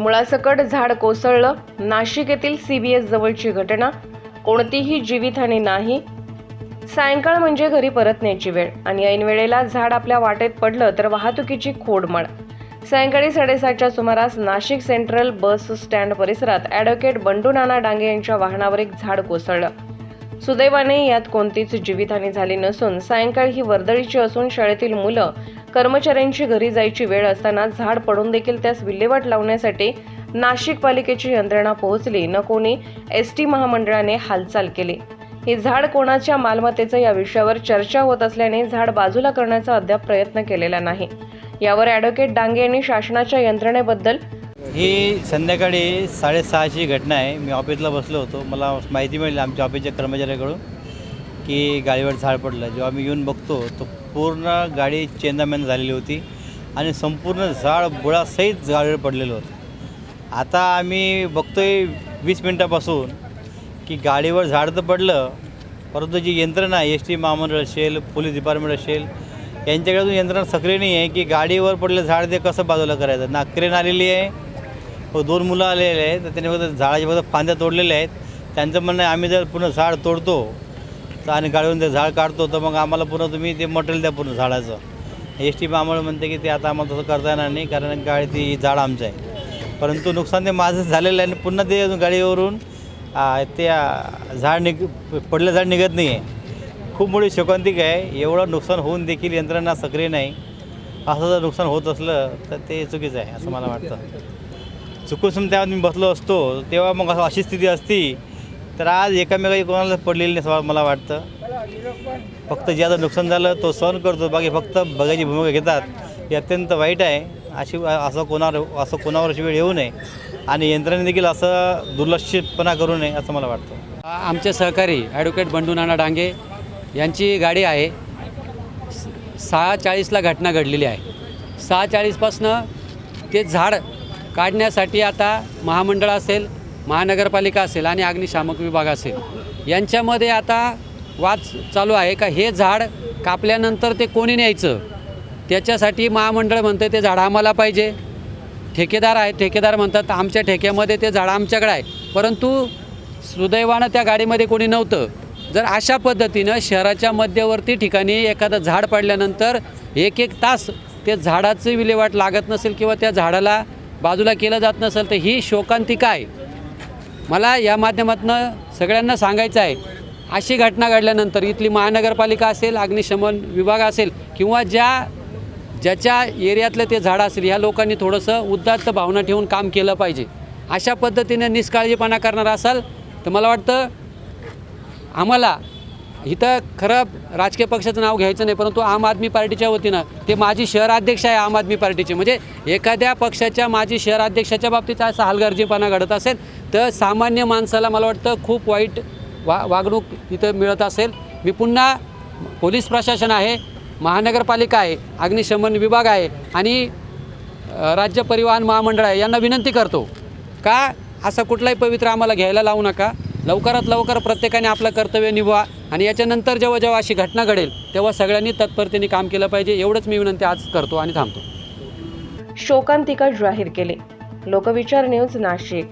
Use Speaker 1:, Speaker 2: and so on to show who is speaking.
Speaker 1: मुळासकट झाड कोसळलं नाशिक येथील सीबीएस जवळची घटना कोणतीही जीवितहानी नाही. सायंकाळ म्हणजे घरी परतण्याची वेळ आणि ऐनवेळेला झाड आपल्या वाटेत पडलं तर वाहतुकीची खोडमळ. सायंकाळी साडेसातच्या सुमारास नाशिक सेंट्रल बस स्टँड परिसरात ॲडव्होकेट बंडू नाना डांगे यांच्या वाहनावर एक झाड कोसळलं. सुदैवाने यात कोणतीच जीवितहानी झाली नसून सायंकाळी ही वर्दळीची असून शाळेतील मुलं कर्मचाऱ्यांची घरी जायची वेळ असताना झाड पडून देखील त्यास विल्हेवाट लावण्यासाठी नाशिक पालिकेची यंत्रणा पोहोचली. न कोणी एस टी महामंडळाने हालचाल केली. हे झाड कोणाच्या मालमत्तेचं या विषयावर चर्चा होत असल्याने झाड बाजूला करण्याचा अद्याप प्रयत्न केलेला नाही. यावर ॲडव्होकेट डांगे यांनी शासनाच्या यंत्रणेबद्दल
Speaker 2: ही संध्याकाळी साडेसहाची घटना आहे. मी ऑफिसला बसलो होतो. मला माहिती मिळाली आमच्या ऑफिसच्या कर्मचाऱ्याकडून. की गाडीवर झाड पडलं. जेव्हा आम्ही येऊन बघतो तो पूर्ण गाडी चेंदामेंद झालेली होती आणि संपूर्ण झाड बुळासहित गाडीवर पडलेलं होतं. आता आम्ही बघतोय वीस मिनटापासून की गाडीवर झाड तर पडलं परंतु जी यंत्रणा आहे एस टी महामंडळ असेल पोलीस डिपार्टमेंट असेल यांच्याकडून यंत्रणा सक्रिय नाही आहे की गाडीवर पडलेलं झाड ते कसं बाजूला करायचं. नाक्रेन आलेली आहे. व दोन मुलं आलेले आहेत. तर त्यांनी फक्त झाडाच्या फक्त फांद्या तोडलेल्या आहेत. त्यांचं म्हणणं आहे आम्ही जर पूर्ण झाड तोडतो तर आणि गाडीवरून ते झाड काढतो तर मग आम्हाला पुन्हा तुम्ही ते मटेरियल द्या पूर्ण झाडाचं. एस टी आम्हाला म्हणते की ते आता आम्हाला तसं करता येणार नाही कारण गाडी ती झाड आमचं आहे. परंतु नुकसान ते माझं झालेलं आहे आणि पुन्हा ते गाडीवरून ते झाड निघ पडलं झाड निघत नाही आहे खूप मोठी शोकांतिक आहे. एवढं नुकसान होऊन देखील यंत्रणा सक्रिय नाही. असं जर नुकसान होत असलं तर ते चुकीचं आहे असं मला वाटतं. चुकून समजा मी बसलो असतो तेव्हा मग असं अशी स्थिती असती तर आज एकामेकाची कोणाला पडलेली नाही मला वाटतं. फक्त ज्याचं नुकसान झालं तो सहन करतो. बाकी फक्त बघायची भूमिका घेतात. हे अत्यंत वाईट आहे. अशी असं कोणावर असं कोणावर अशी वेळ येऊ नये. आणि यंत्रणेने देखील असं दुर्लक्षितपणा करू नये असं मला वाटतं.
Speaker 3: आमचे सहकारी ॲडव्होकेट बंडू नाना डांगे यांची गाडी आहे. सहा चाळीसला घटना घडलेली आहे. सहा चाळीसपासनं ते झाड काढण्यासाठी आता महामंडळ असेल महानगरपालिका असेल आणि अग्निशामक विभाग असेल यांच्यामध्ये आता वाद चालू आहे का? हे झाड कापल्यानंतर ते कोणी न्यायचं? त्याच्यासाठी महामंडळ म्हणतं ते झाड आम्हाला पाहिजे. ठेकेदार आहे ठेकेदार म्हणतात आमच्या ठेक्यामध्ये ते झाड आमच्याकडे आहे. परंतु सुदैवानं त्या गाडीमध्ये कोणी नव्हतं. जर अशा पद्धतीनं शहराच्या मध्यवर्ती ठिकाणी एखादं झाड पडल्यानंतर एक एक तास ते झाडाचं विल्हेवाट लागत नसेल किंवा त्या झाडाला बाजूला केलं जात नसेल तर ही शोकांतिका आहे. मला या माध्यमातून सगळ्यांना सांगायचं आहे अशी घटना घडल्यानंतर इथली महानगरपालिका असेल अग्निशमन विभाग असेल किंवा ज्या ज्याच्या एरियातलं ते झाडं असेल ह्या लोकांनी थोडंसं उद्दात्त भावना ठेवून काम केलं पाहिजे. अशा पद्धतीने निष्काळजीपणा करणार असाल तर मला वाटतं आम्हाला इथं खरं राजकीय पक्षाचं नाव घ्यायचं नाही परंतु आम आदमी पार्टीच्या वतीनं ते माजी शहराध्यक्ष आहे आम आदमी पार्टीचे. म्हणजे एखाद्या पक्षाच्या माजी शहराध्यक्षाच्या बाबतीत असा हलगर्जीपणा घडत असेल तर सामान्य माणसाला मला वाटतं खूप वाईट वा वागणूक इथं मिळत असेल. मी पुन्हा पोलीस प्रशासन आहे महानगरपालिका आहे अग्निशमन विभाग आहे आणि राज्य परिवहन महामंडळ आहे यांना विनंती करतो का असं कुठलाही पवित्र आम्हाला घ्यायला लावू नका. लवकरात लवकर प्रत्येकाने आपलं कर्तव्य निभवा आणि याच्यानंतर जेव्हा जेव्हा अशी घटना घडेल तेव्हा सगळ्यांनी तत्परतेने काम केलं पाहिजे एवढंच मी विनंती आज करतो आणि थांबतो.
Speaker 1: शोकांतिका जाहीर केली. लोकविचार न्यूज नाशिक.